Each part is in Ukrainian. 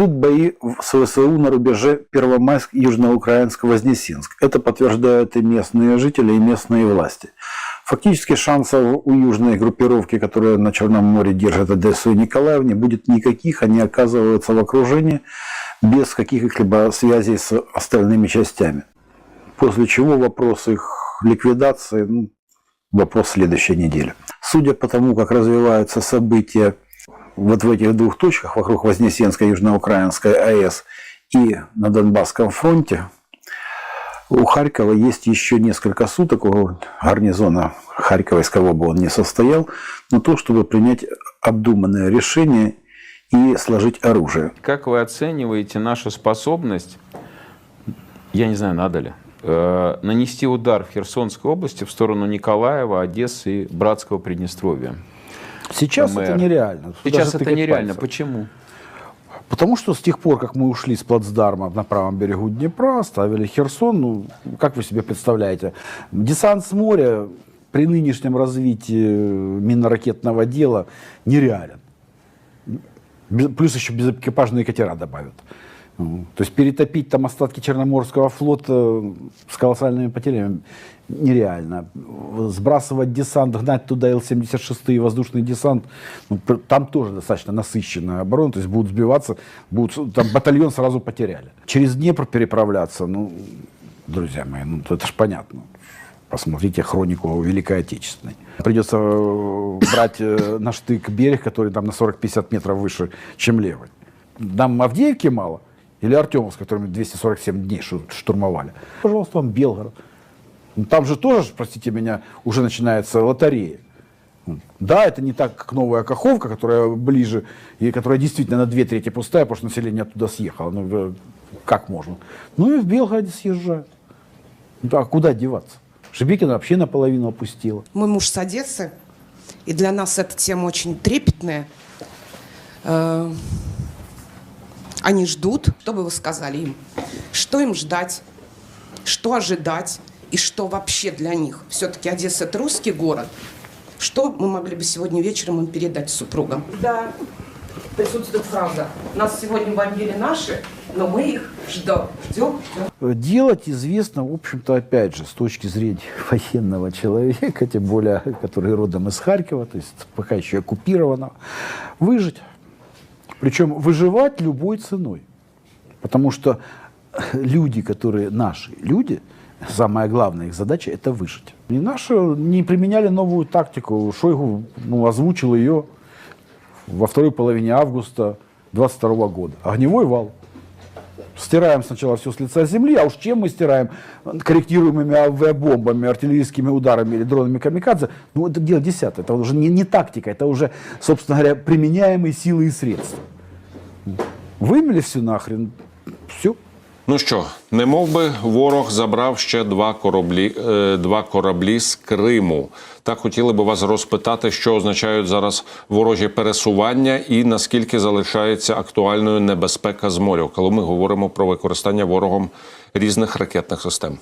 Идут бои с ВСУ на рубеже Первомайск, Южноукраинск, Вознесенск. Это подтверждают и местные жители, и местные власти. Фактически шансов у южной группировки, которая на Черном море держит Одессу и Николаев, не будет никаких. Они оказываются в окружении без каких-либо связей с остальными частями. После чего вопрос их ликвидации, ну, вопрос следующей недели. Судя по тому, как развиваются события вот в этих двух точках, вокруг Вознесенской, Южноукраинской АЭС и на Донбасском фронте, у Харькова есть еще несколько суток, у гарнизона Харькова, из кого бы он ни состоял, на то, чтобы принять обдуманное решение и сложить оружие. Как вы оцениваете нашу способность, я не знаю, надо ли, э, нанести удар в Херсонской области в сторону Николаева, Одессы и Братского Приднестровья? Сейчас ФМР. это нереально. Сейчас это нереально. пальцем. Почему? Потому что с тех пор, как мы ушли с плацдарма на правом берегу Днепра, оставили Херсон, ну, как вы себе представляете, десант с моря при нынешнем развитии минно-ракетного дела нереален. Без- Плюс еще безэкипажные катера добавят. То есть перетопить там остатки Черноморского флота с колоссальными потерями нереально. Сбрасывать десант, гнать туда Л-76 и воздушный десант, ну, там тоже достаточно насыщенная оборона, то есть будут сбиваться, будут, там батальон сразу потеряли. Через Днепр переправляться, ну, друзья мои, ну это ж понятно. Посмотрите хронику Великой Отечественной. Придется э, брать э, на штык берег, который там на 40-50 метров выше, чем левый. Нам Авдеевки мало? Или Артемовск, который мы 247 дней штурмовали? Пожалуйста, вам Белгород. Ну, Там же тоже, простите меня, уже начинается лотерея. Да, это не так, как новая Каховка, которая ближе, и которая действительно на две трети пустая, потому что население оттуда съехало. Ну, э, как можно? Ну и в Белгороде съезжают. Ну, а куда деваться? Шебекина вообще наполовину опустила. Мой муж с Одессы, и для нас эта тема очень трепетная. Они ждут, что бы вы сказали им? Что им ждать? Что ожидать? И что вообще для них? Все-таки Одесса – это русский город. Что мы могли бы сегодня вечером им передать супругам? Да, присутствует фраза «Нас сегодня бомбили наши, но мы их ждем, ждем, ждем». Делать известно, в общем-то, опять же, с точки зрения военного человека, тем более, который родом из Харькова, то есть пока еще оккупированного, выжить. Причем выживать любой ценой. Потому что люди, которые наши люди, самая главная их задача – это выжить. И наши не применяли новую тактику. Шойгу ну, озвучил ее во второй половине августа 22 года. Огневой вал. Стираем сначала все с лица земли, а уж чем мы стираем? Корректируемыми авиабомбами, артиллерийскими ударами или дронами камикадзе. Ну, это дело десятое. Это уже не, не тактика, это уже, собственно говоря, применяемые силы и средства. Вымели все нахрен, все. Ну що, не мов би ворог забрав ще два кораблі, е, два кораблі з Криму. Так хотіли би вас розпитати, що означають зараз ворожі пересування і наскільки залишається актуальною небезпека з моря, коли ми говоримо про використання ворогом різних ракетних систем.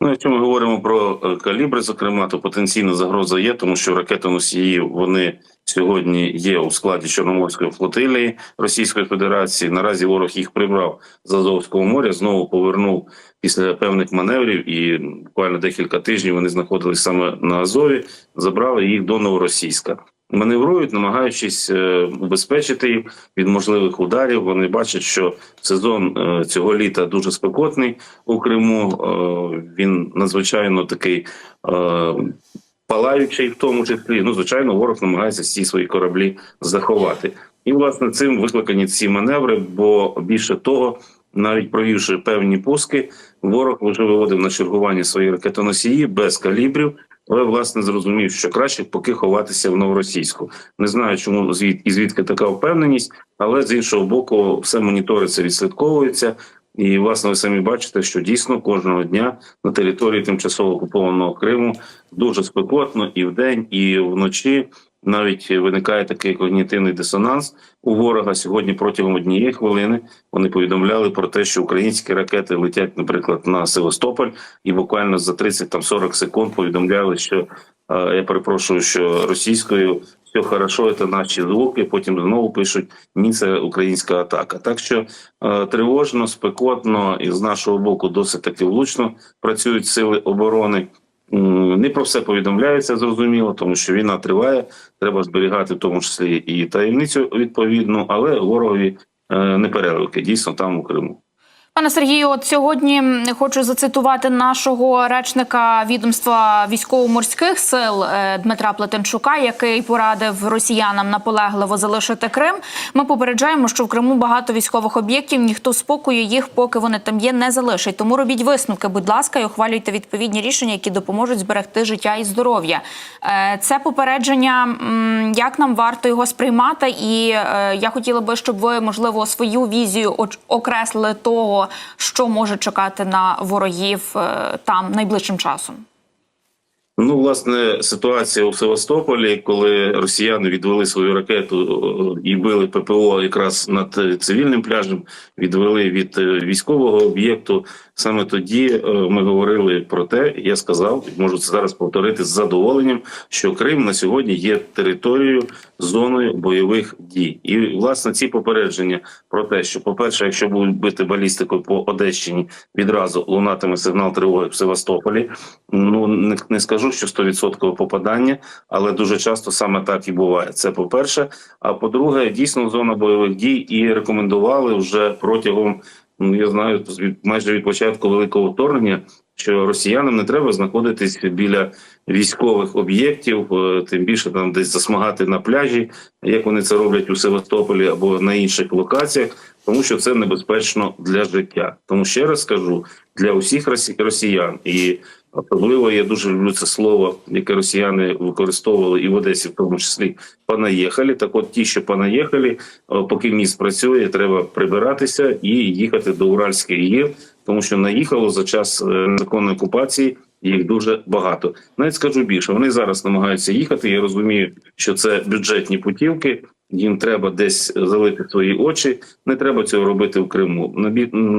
Ну, якщо ми говоримо про е, калібри, зокрема, то потенційна загроза є, тому що ракетоносії вони сьогодні є у складі Чорноморської флотилії Російської Федерації. Наразі ворог їх прибрав з Азовського моря, знову повернув після певних маневрів, і буквально декілька тижнів вони знаходились саме на Азові, забрали їх до Новоросійська. Маневрують, намагаючись е, убезпечити їх від можливих ударів. Вони бачать, що сезон е, цього літа дуже спекотний у Криму. Е, Він надзвичайно такий палаючий, в тому числі. Ну, звичайно, ворог намагається всі свої кораблі заховати. І власне цим викликані ці маневри. Бо більше того, навіть провівши певні пуски, ворог вже виводив на чергування свої ракетоносії без калібрів. Але власне зрозумів, що краще поки ховатися в новоросійську. Не знаю, чому звід і звідки така впевненість, але з іншого боку, все моніториться, відслідковується. І власне ви самі бачите, що дійсно кожного дня на території тимчасово окупованого Криму дуже спекотно і вдень, і вночі. Навіть виникає такий когнітивний дисонанс у ворога. Сьогодні протягом однієї хвилини вони повідомляли про те, що українські ракети летять, наприклад, на Севастополь, і буквально за 30-40 секунд повідомляли, що я перепрошую, що російською все хорошо, це наші звуки. Потім знову пишуть ні, це українська атака. Так що тривожно, спекотно і з нашого боку досить таки влучно працюють сили оборони. Не про все повідомляється, зрозуміло, тому що війна триває. Треба зберігати в тому числі і таємницю відповідну, але ворогові е, не переливки дійсно там у Криму. Пане Сергію, от сьогодні хочу зацитувати нашого речника відомства військово-морських сил е, Дмитра Плетенчука, який порадив росіянам наполегливо залишити Крим. Ми попереджаємо, що в Криму багато військових об'єктів. Ніхто спокою їх, поки вони там є, не залишить. Тому робіть висновки, будь ласка, і ухвалюйте відповідні рішення, які допоможуть зберегти життя і здоров'я. Е, Це попередження. Як нам варто його сприймати? І е, я хотіла би, щоб ви можливо свою візію окреслили того, що може чекати на ворогів е, там найближчим часом. Ну, власне, ситуація у Севастополі, коли росіяни відвели свою ракету і били ППО якраз над е, цивільним пляжем, відвели від е, військового об'єкту. Саме тоді е, ми говорили про те, я сказав, можу це зараз повторити з задоволенням, що Крим на сьогодні є територією зоною бойових дій. І власне ці попередження про те, що, по-перше, якщо будуть бити балістикою по Одещині, відразу лунатиме сигнал тривоги в Севастополі. Ну не, не скажу, що 100% попадання, але дуже часто саме так і буває. Це по-перше. А по-друге, дійсно зона бойових дій і рекомендували вже протягом. Ну, я знаю, майже від початку великого вторгнення, що росіянам не треба знаходитись біля військових об'єктів, е, тим більше там десь засмагати на пляжі, як вони це роблять у Севастополі або на інших локаціях, тому що це небезпечно для життя. Тому ще раз скажу для усіх росіян і особливо я дуже люблю це слово, яке росіяни використовували і в Одесі, в тому числі понаїхали. Так, от ті, що понаїхали, е, поки міст працює, треба прибиратися і їхати до Уральських гір, тому що наїхало за час е, незаконної окупації. Їх дуже багато. Навіть скажу більше. Вони зараз намагаються їхати. Я розумію, що це бюджетні путівки. Їм треба десь залити свої очі. Не треба цього робити в Криму.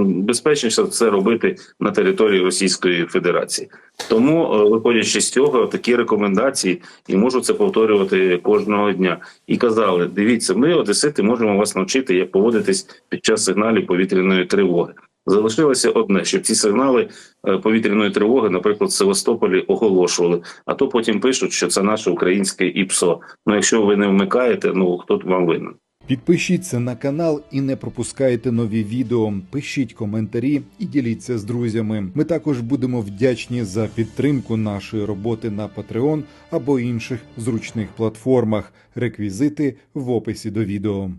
Безпечніше це робити на території Російської Федерації. Тому, е, виходячи з цього, такі рекомендації і можу це повторювати кожного дня. І казали: дивіться, ми, одесити, можемо вас навчити, як поводитись під час сигналів повітряної тривоги. Залишилося одне, щоб ці сигнали е, повітряної тривоги, наприклад, в Севастополі оголошували. А то потім пишуть, що це наше українське ІПСО. Ну якщо ви не вмикаєте, ну хто вам винен? Підпишіться на канал і не пропускайте нові відео. Пишіть коментарі і діліться з друзями. Ми також будемо вдячні за підтримку нашої роботи на Patreon або інших зручних платформах. Реквізити в описі до відео.